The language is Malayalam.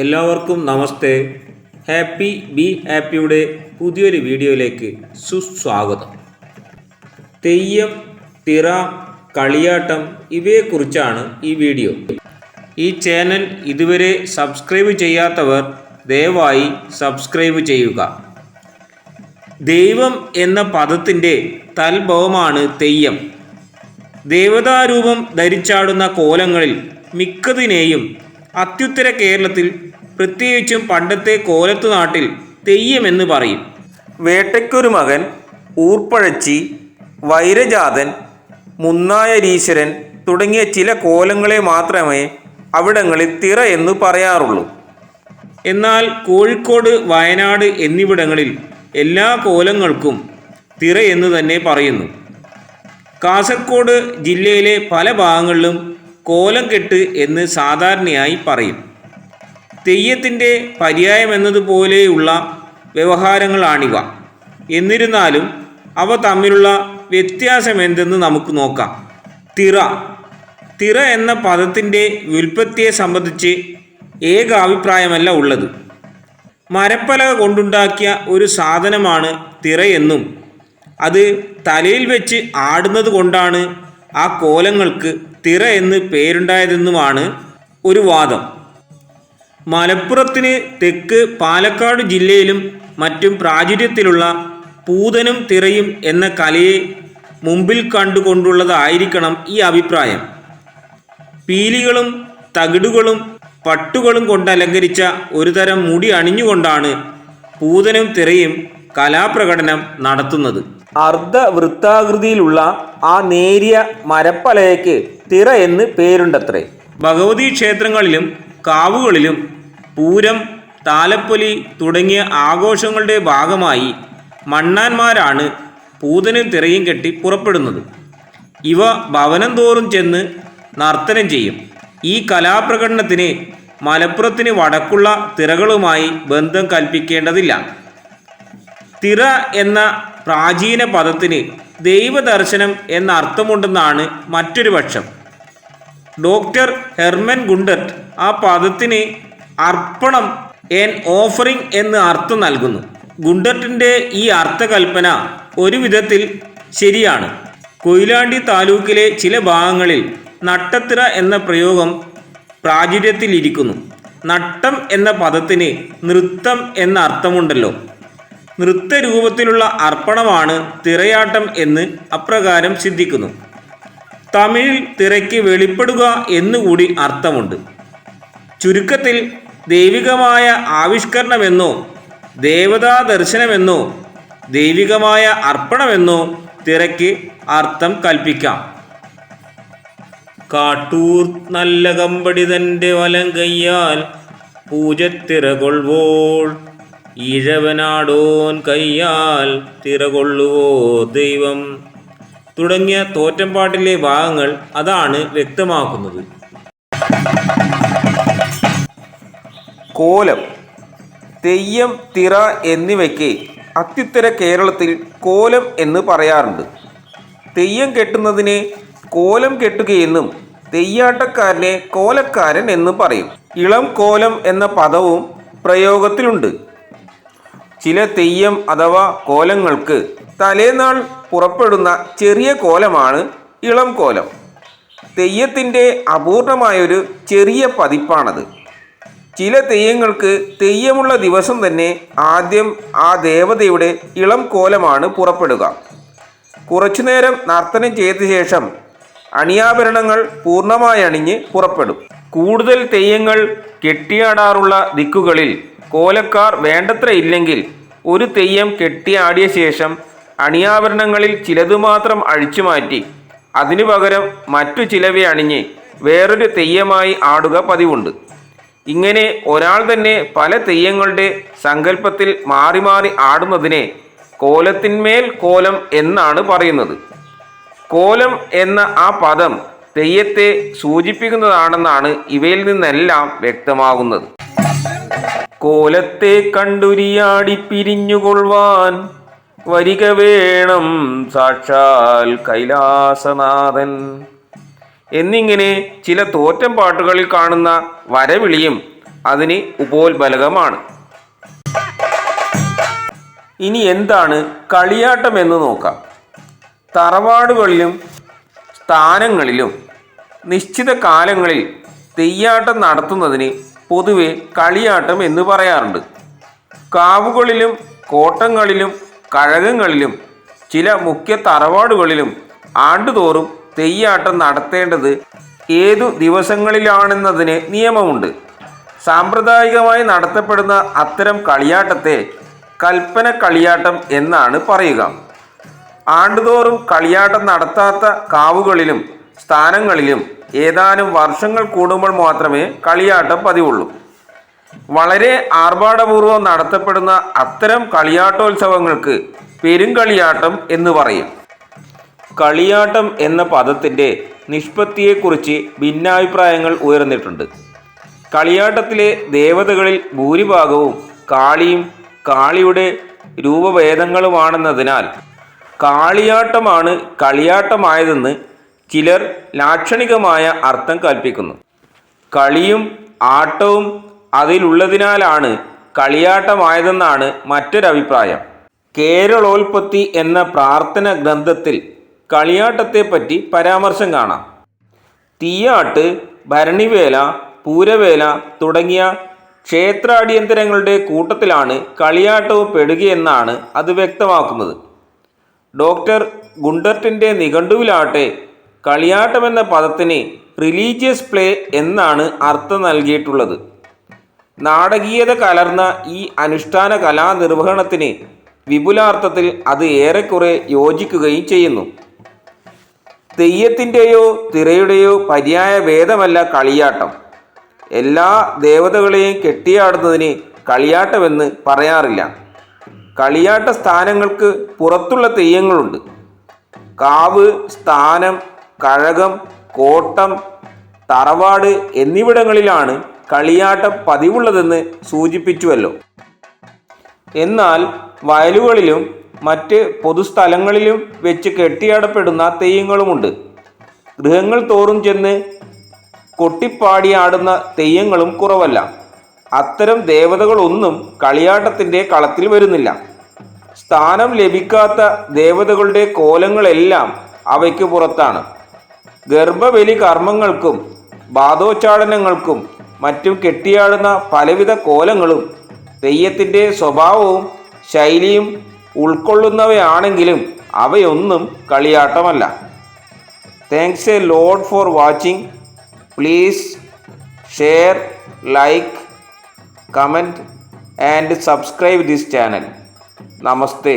എല്ലാവർക്കും നമസ്തേ. ഹാപ്പി ബി ഹാപ്പിയുടെ പുതിയൊരു വീഡിയോയിലേക്ക് സുസ്വാഗതം. തെയ്യം തിറ കളിയാട്ടം ഇവയെക്കുറിച്ചാണ് ഈ വീഡിയോ. ഈ ചാനൽ ഇതുവരെ സബ്സ്ക്രൈബ് ചെയ്യാത്തവർ ദയവായി സബ്സ്ക്രൈബ് ചെയ്യുക. ദൈവം എന്ന പദത്തിന്റെ തൽഭവമാണ് തെയ്യം. ദേവതാരൂപം ധരിച്ചാടുന്ന കോലങ്ങളിൽ മിക്കതിനെയും അത്യുത്തര കേരളത്തിൽ പ്രത്യേകിച്ചും പണ്ടത്തെ കോലത്തു നാട്ടിൽ തെയ്യമെന്ന് പറയും. വേട്ടയ്ക്കൊരു മകൻ ഊർപ്പഴച്ചി വൈരജാതൻ മുന്നായരീശ്വരൻ തുടങ്ങിയ ചില കോലങ്ങളെ മാത്രമേ അവിടങ്ങളിൽ തിറ എന്ന് പറയാറുള്ളൂ. എന്നാൽ കോഴിക്കോട് വയനാട് എന്നിവിടങ്ങളിൽ എല്ലാ കോലങ്ങൾക്കും തിറ എന്ന് തന്നെ പറയുന്നു. കാസർഗോഡ് ജില്ലയിലെ പല ഭാഗങ്ങളിലും കോലം കെട്ട് എന്ന് സാധാരണയായി പറയും. തെയ്യത്തിന്റെ പര്യായം എന്നതുപോലെയുള്ള വ്യവഹാരങ്ങളാണിവ. എന്നിരുന്നാലും അവ തമ്മിലുള്ള വ്യത്യാസം എന്തെന്ന് നമുക്ക് നോക്കാം. തിറ. തിറ എന്ന പദത്തിന്റെ വ്യുൽപ്പത്തിയെ സംബന്ധിച്ച് ഏക അഭിപ്രായമല്ല ഉള്ളത്. മരപ്പലക കൊണ്ടുണ്ടാക്കിയ ഒരു സാധനമാണ് തിറയെന്നും അത് തലയിൽ വെച്ച് ആടുന്നത് കൊണ്ടാണ് ആ കോലങ്ങൾക്ക് തിറ എന്ന് പേരുണ്ടായതെന്നുമാണ് ഒരു വാദം. മലപ്പുറത്തിന് തെക്ക് പാലക്കാട് ജില്ലയിലും മറ്റും പ്രാചുര്യത്തിലുള്ള പൂതനും തിറയും എന്ന കലയെ മുമ്പിൽ കണ്ടുകൊണ്ടുള്ളതായിരിക്കണം ഈ അഭിപ്രായം. പീലികളും തകിടുകളും പട്ടുകളും കൊണ്ട് അലങ്കരിച്ച ഒരുതരം മുടി അണിഞ്ഞുകൊണ്ടാണ് പൂതനും തിറയും കലാപ്രകടനം നടത്തുന്നത്. അർദ്ധവൃത്താകൃതിയിലുള്ള ആ നേരിയ മരപ്പലയയ്ക്ക് തിറ എന്ന് പേരുണ്ടത്രേ. ഭഗവതി ക്ഷേത്രങ്ങളിലും കാവുകളിലും പൂരം താലപ്പൊലി തുടങ്ങിയ ആഘോഷങ്ങളുടെ ഭാഗമായി മണ്ണാന്മാരാണ് പൂതനും തിറയും കെട്ടി പുറപ്പെടുന്നത്. ഇവ ഭവനം തോറും ചെന്ന് നർത്തനം ചെയ്യും. ഈ കലാപ്രകടനത്തിന് മലപ്പുറത്തിന് വടക്കുള്ള തിറകളുമായി ബന്ധം കൽപ്പിക്കേണ്ടതില്ല. തിറ എന്ന പ്രാചീന പദത്തിന് ദൈവദർശനം എന്ന അർത്ഥമുണ്ടെന്നാണ് മറ്റൊരു പക്ഷം. ഡോക്ടർ ഹെർമൻ ഗുണ്ടർട്ട് ആ പദത്തിന് അർപ്പണം എൻ ഓഫറിംഗ് എന്ന് അർത്ഥം നൽകുന്നു. ഗുണ്ടർട്ടിന്റെ ഈ അർത്ഥകൽപ്പന ഒരു വിധത്തിൽ ശരിയാണ്. കൊയിലാണ്ടി താലൂക്കിലെ ചില ഭാഗങ്ങളിൽ നട്ടത്തിറ എന്ന പ്രയോഗം പ്രാചുര്യത്തിലിരിക്കുന്നു. നട്ടം എന്ന പദത്തിന് നൃത്തം എന്ന അർത്ഥമുണ്ടല്ലോ. നൃത്തരൂപത്തിലുള്ള അർപ്പണമാണ് തിറയാട്ടം എന്ന് അപ്രകാരം സിദ്ധിക്കുന്നു തമിഴിൽ തിറയ്ക്ക് വെളിപ്പെടുക എന്നുകൂടി അർത്ഥമുണ്ട്. ചുരുക്കത്തിൽ ദൈവികമായ ആവിഷ്കരണമെന്നോ ദേവതാ ദർശനമെന്നോ ദൈവികമായ അർപ്പണമെന്നോ തിറയ്ക്ക് അർത്ഥം കൽപ്പിക്കാം. കാട്ടൂർ നല്ല കമ്പടി തന്റെ വലം കയ്യാൽ പൂജത്തിറകൊള്ളുവോൾ ഈഴവനാടോൻ കയ്യാൽ തിറകൊള്ളുവോ ദൈവം? തുടങ്ങിയ തോറ്റംപാട്ടിലെ ഭാഗങ്ങൾ അതാണ് വ്യക്തമാക്കുന്നത്. കോലം തെയ്യം തിറ എന്നിവയ്ക്ക് അത്യുത്തര കേരളത്തിൽ കോലം എന്ന് പറയാറുണ്ട്. തെയ്യം കെട്ടുന്നതിനെ കോലം കെട്ടുകയെന്നും തെയ്യാട്ടക്കാരനെ കോലക്കാരൻ എന്ന് പറയും. ഇളം കോലം എന്ന പദവും പ്രയോഗത്തിലുണ്ട്. ചില തെയ്യം അഥവാ കോലങ്ങൾക്ക് തലേനാൾ പുറപ്പെടുന്ന ചെറിയ കോലമാണ് ഇളം കോലം. തെയ്യത്തിന്റെ അപൂർണമായൊരു ചെറിയ പതിപ്പാണത്. ചില തെയ്യങ്ങൾക്ക് തെയ്യമുള്ള ദിവസം തന്നെ ആദ്യം ആ ദേവതയുടെ ഇളം കോലമാണ് പുറപ്പെടുക. കുറച്ചുനേരം നർത്തനം ചെയ്ത ശേഷം അണിയാഭരണങ്ങൾ പൂർണമായി അണിഞ്ഞ് പുറപ്പെടും. കൂടുതൽ തെയ്യങ്ങൾ കെട്ടിയാടാറുള്ള ദിക്കുകളിൽ കോലക്കാർ വേണ്ടത്ര ഇല്ലെങ്കിൽ ഒരു തെയ്യം കെട്ടിയാടിയ ശേഷം അണിയാഭരണങ്ങളിൽ ചിലതു മാത്രം അഴിച്ചുമാറ്റി അതിനു പകരം മറ്റു ചിലവെ അണിഞ്ഞ് വേറൊരു തെയ്യമായി ആടുക പതിവുണ്ട്. ഇങ്ങനെ ഒരാൾ തന്നെ പല തെയ്യങ്ങളുടെ സങ്കല്പത്തിൽ മാറി മാറി ആടുന്നതിനെ കോലത്തിന്മേൽ കോലം എന്നാണ് പറയുന്നത്. കോലം എന്ന ആ പദം തെയ്യത്തെ സൂചിപ്പിക്കുന്നതാണെന്നാണ് ഇവയിൽ നിന്നെല്ലാം വ്യക്തമാകുന്നത്. കോലത്തെ കണ്ടുരിയാടി പിരിഞ്ഞുകൊള്ളുവാൻ വരിക വേണം സാക്ഷാൽ കൈലാസനാഥൻ. എന്നിങ്ങനെ ചില തോറ്റം പാട്ടുകളിൽ കാണുന്ന വരവിളിയും അതിന് ഉപോത്ബലകമാണ്. ഇനി എന്താണ് കളിയാട്ടം എന്ന് നോക്കാം. തറവാടുകളിലും സ്ഥാനങ്ങളിലും നിശ്ചിത കാലങ്ങളിൽ തെയ്യാട്ടം നടത്തുന്നതിന് പൊതുവെ കളിയാട്ടം എന്ന് പറയാറുണ്ട്. കാവുകളിലും കോട്ടങ്ങളിലും കഴകങ്ങളിലും ചില മുഖ്യ തറവാടുകളിലും ആണ്ടുതോറും തെയ്യാട്ടം നടത്തേണ്ടത് ഏതു ദിവസങ്ങളിലാണെന്നതിന് നിയമമുണ്ട്. സാമ്പ്രദായികമായി നടത്തപ്പെടുന്ന അത്തരം കളിയാട്ടത്തെ കൽപ്പന കളിയാട്ടം എന്നാണ് പറയുക. ആണ്ടുതോറും കളിയാട്ടം നടത്താത്ത കാവുകളിലും സ്ഥാനങ്ങളിലും ഏതാനും വർഷങ്ങൾ കൂടുമ്പോൾ മാത്രമേ കളിയാട്ടം പതിവുള്ളൂ. വളരെ ആർഭാടപൂർവം നടത്തപ്പെടുന്ന അത്തരം കളിയാട്ടോത്സവങ്ങൾക്ക് പെരുങ്കളിയാട്ടം എന്ന് പറയും. കളിയാട്ടം എന്ന പദത്തിന്റെ നിഷ്പത്തിയെക്കുറിച്ച് ഭിന്നാഭിപ്രായങ്ങൾ ഉയർന്നിട്ടുണ്ട്. കളിയാട്ടത്തിലെ ദേവതകളിൽ ഭൂരിഭാഗവും കാളിയും കാളിയുടെ രൂപഭേദങ്ങളുമാണെന്നതിനാൽ കാളിയാട്ടമാണ് കളിയാട്ടമായതെന്ന് ചിലർ ലാക്ഷണികമായ അർത്ഥം കൽപ്പിക്കുന്നു. കളിയും ആട്ടവും അതിലുള്ളതിനാലാണ് കളിയാട്ടമായതെന്നാണ് മറ്റൊരഭിപ്രായം. കേരളോൽപ്പത്തി എന്ന പ്രാർത്ഥന ഗ്രന്ഥത്തിൽ കളിയാട്ടത്തെപ്പറ്റി പരാമർശം കാണാം. തീയാട്ട് ഭരണിവേല പൂരവേല തുടങ്ങിയ ക്ഷേത്രാടിയന്തരങ്ങളുടെ കൂട്ടത്തിലാണ് കളിയാട്ടവും പെടുകയെന്നാണ് അത് വ്യക്തമാക്കുന്നത്. ഡോക്ടർ ഗുണ്ടർട്ടിന്റെ നിഘണ്ടുവിലാട്ടെ കളിയാട്ടമെന്ന പദത്തിന് റിലീജിയസ് പ്ലേ എന്നാണ് അർത്ഥം നൽകിയിട്ടുള്ളത്. നാടകീയത കലർന്ന ഈ അനുഷ്ഠാന കലാനിർവഹണത്തിന് വിപുലാർത്ഥത്തിൽ അത് ഏറെക്കുറെ യോജിക്കുകയും ചെയ്യുന്നു. തെയ്യത്തിന്റെയോ തിരയുടെയോ പര്യായ ഭേദമല്ല കളിയാട്ടം. എല്ലാ ദേവതകളെയും കെട്ടിയാടുന്നതിന് കളിയാട്ടമെന്ന് പറയാറില്ല. കളിയാട്ട സ്ഥാനങ്ങൾക്ക് പുറത്തുള്ള തെയ്യങ്ങളുണ്ട്. കാവ് സ്ഥാനം കഴകം കോട്ടം തറവാട് എന്നിവിടങ്ങളിലാണ് കളിയാട്ടം പതിവുള്ളതെന്ന് സൂചിപ്പിച്ചുവല്ലോ. എന്നാൽ വയലുകളിലും മറ്റ് പൊതുസ്ഥലങ്ങളിലും വെച്ച് കെട്ടിയാടപ്പെടുന്ന തെയ്യങ്ങളുമുണ്ട്. ഗൃഹങ്ങൾ തോറും ചെന്ന് കൊട്ടിപ്പാടിയാടുന്ന തെയ്യങ്ങളും കുറവല്ല. അത്തരം ദേവതകളൊന്നും കളിയാട്ടത്തിന്റെ കളത്തിൽ വരുന്നില്ല. സ്ഥാനം ലഭിക്കാത്ത ദേവതകളുടെ കോലങ്ങളെല്ലാം അവയ്ക്ക് പുറത്താണ്. ഗർഭബലി കർമ്മങ്ങൾക്കും ബാധോച്ചാടനങ്ങൾക്കും മറ്റും കെട്ടിയാടുന്ന പലവിധ കോലങ്ങളും തെയ്യത്തിന്റെ സ്വഭാവവും ശൈലിയും ഉൾക്കൊള്ളുന്നവയാണെങ്കിലും അവയൊന്നും കളിയാട്ടമല്ല. Thanks a lot for watching please share like comment and subscribe this channel namaste